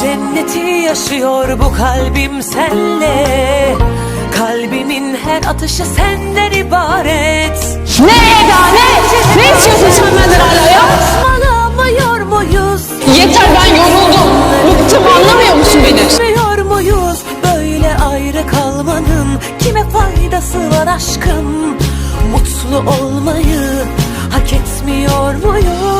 Cenneti yaşıyor bu kalbim senle Kalbimin her atışı senden ibaret Ne Eda ne? Ne istiyorsun sen benden hala ya? Saçmalamıyor muyuz? Yeter ben yoruldum. Bıktım anlamıyor musun beni? Bilmiyor muyuz böyle ayrı kalmanın Kime faydası var aşkım Mutlu olmayı hak etmiyor muyuz?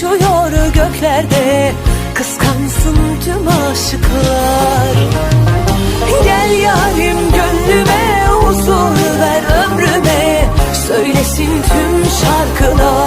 uçuyor göklerde. Kıskansın tüm aşıklar. Gel yarim gönlüme huzur ver ömrüme. Söylesin tüm şarkılar